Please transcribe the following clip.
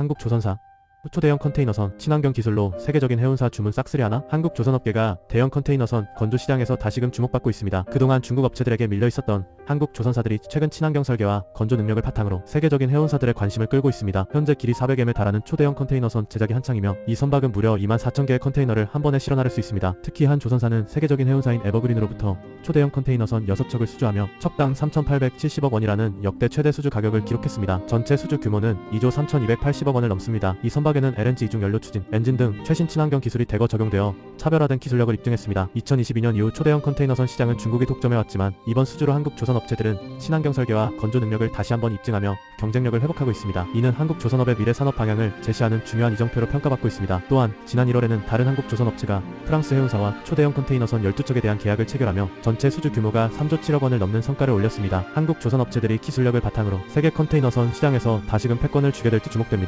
한국조선사 초대형 컨테이너선 친환경 기술로 세계적인 해운사 주문 싹쓸이 하나? 한국 조선업계가 대형 컨테이너선 건조 시장에서 다시금 주목받고 있습니다. 그동안 중국 업체들에게 밀려 있었던 한국 조선사들이 최근 친환경 설계와 건조 능력을 바탕으로 세계적인 해운사들의 관심을 끌고 있습니다. 현재 길이 400m에 달하는 초대형 컨테이너선 제작이 한창이며 이 선박은 무려 2만 4천 개의 컨테이너를 한 번에 실어 나를 수 있습니다. 특히 한 조선사는 세계적인 해운사인 에버그린으로부터 초대형 컨테이너선 6척을 수주하며 척당 3,870억 원이라는 역대 최대 수주 가격을 기록했습니다. 전체 수주 규모는 2조 3,280억 원을 넘습니다. 이 선박에는 LNG 이중 연료 추진, 엔진 등 최신 친환경 기술이 대거 적용되어 차별화된 기술력을 입증했습니다. 2022년 이후 초대형 컨테이너선 시장은 중국이 독점해왔지만 이번 수주로 한국 조선 업체들은 친환경 설계와 건조 능력을 다시 한번 입증하며 경쟁력을 회복하고 있습니다. 이는 한국 조선업의 미래 산업 방향을 제시하는 중요한 이정표로 평가받고 있습니다. 또한 지난 1월에는 다른 한국 조선 업체가 프랑스 해운사와 초대형 컨테이너선 12척에 대한 계약을 체결하며 전체 수주 규모가 3조 7억 원을 넘는 성과를 올렸습니다. 한국 조선 업체들이 기술력을 바탕으로 세계 컨테이너선 시장에서 다시금 패권을 쥐게 될지 주목됩니다.